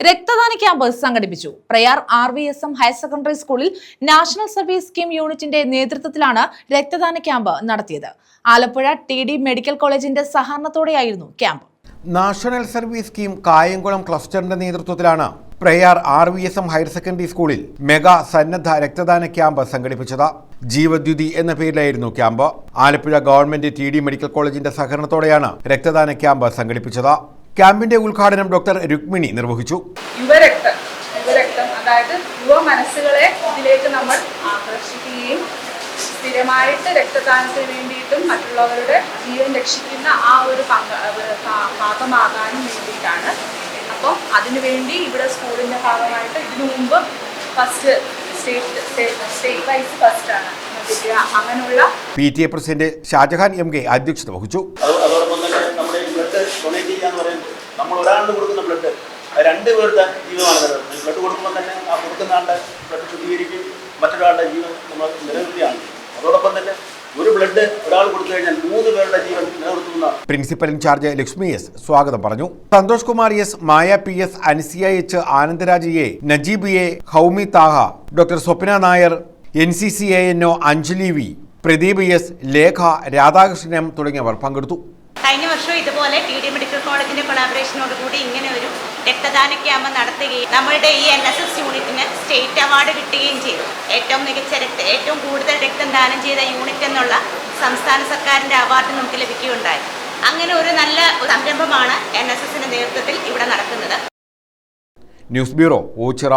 രക്തദാന ക്യാമ്പ് സംഘടിപ്പിച്ചു. Prayar R V S M higher secondary സ്കൂളിൽ നാഷണൽ സർവീസ് സ്കീം യൂണിറ്റിന്റെ നേതൃത്വത്തിലാണ് രക്തദാന ക്യാമ്പ് നടത്തിയത്. ആലപ്പുഴ ടി ഡി മെഡിക്കൽ കോളേജിന്റെ സഹകരണത്തോടെയായിരുന്നു camp. National service scheme Kayamkulam ക്ലസ്റ്ററിന്റെ നേതൃത്വത്തിലാണ് Prayar R V S M higher secondary സ്കൂളിൽ മെഗാ സന്നദ്ധ രക്തദാന ക്യാമ്പ് സംഘടിപ്പിച്ചത്. ജീവദ്യുതി എന്ന പേരിലായിരുന്നു camp. Alappuzha government T medical കോളേജിന്റെ സഹകരണത്തോടെയാണ് രക്തദാന ക്യാമ്പ് സംഘടിപ്പിച്ചത്. ക്യാമ്പിന്റെ ഉദ്ഘാടനം ഡോക്ടർ രുക്മിണി നിർവഹിച്ചു. യുവരക്തം യുവരക്തം അതായത് യുവ മനസ്സുകളെ ഇതിലേക്ക് നമ്മൾ ആകർഷിക്കുകയും സ്ഥിരമായിട്ട് രക്തദാനത്തിന് വേണ്ടിയിട്ടും മറ്റുള്ളവരുടെ ജീവൻ രക്ഷിക്കുന്ന ആ ഒരു പങ്ക് ഭാഗമാകാനും വേണ്ടിയിട്ടാണ്. അപ്പം അതിനുവേണ്ടി ഇവിടെ സ്കൂളിന്റെ ഭാഗമായിട്ട് ഇതിനു മുമ്പ് first state state wise first ആണ് അങ്ങനെയുള്ള P T A president Shajahan M K അധ്യക്ഷത വഹിച്ചു. അത് അതോടൊപ്പം തന്നെ നമ്മുടെ ബ്ലഡ് ഡൊണേറ്റ് ചെയ്യുക എന്ന് പറയുന്നത് നമ്മൾ ഒരാളിന് കൊടുക്കുന്ന ബ്ലഡ് രണ്ട് പേരുടെ ജീവനാണ് നിലനിർത്തുന്നത് ബ്ലഡ് കൊടുക്കുമ്പോൾ തന്നെ ആ കൊടുക്കുന്ന ആളുടെ ബ്ലഡ് ശുദ്ധീകരിക്കും മറ്റൊരാളുടെ ജീവൻ നമ്മൾ നിലനിർത്തുകയാണ്. അതോടൊപ്പം തന്നെ ഒരു ബ്ലഡ് ഒരാൾ കൊടുത്തു കഴിഞ്ഞാൽ മൂന്ന് പേരുടെ ജീവൻ നിലനിർത്തുന്ന പ്രിൻസിപ്പൽ ഇൻചാർജ് ലക്ഷ്മി എസ് സ്വാഗതം പറഞ്ഞു. Santhosh Kumar S Maya P S Ansiya H Anandaraj A Najeeb A Houmi Thaha doctor Swapna Nair N C C A N O Anjali V Pradeep S Lekha Radhakrishnan M തുടങ്ങിയവർ പങ്കെടുത്തു. കഴിഞ്ഞ വർഷം ഇതുപോലെ T D medical കോളേജിന്റെ കൊളാബറേഷനോട് കൂടി ഇങ്ങനെ ഒരു രക്തദാന ക്യാമ്പ് നടത്തുകയും നമ്മളുടെ ഈ എൻ എസ് എസ് യൂണിറ്റിന് സ്റ്റേറ്റ് അവാർഡ് കിട്ടുകയും ചെയ്തു. ഏറ്റവും മികച്ച രക്ത ഏറ്റവും കൂടുതൽ രക്തം ദാനം ചെയ്ത യൂണിറ്റ് എന്നുള്ള സംസ്ഥാന സർക്കാരിന്റെ അവാർഡ് നമുക്ക് ലഭിക്കുകയുണ്ടായി. അങ്ങനെ ഒരു നല്ല സംരംഭമാണ് എൻ എസ് എസിന്റെ നേതൃത്വത്തിൽ ഇവിടെ നടക്കുന്നത്. News bureau Ochira.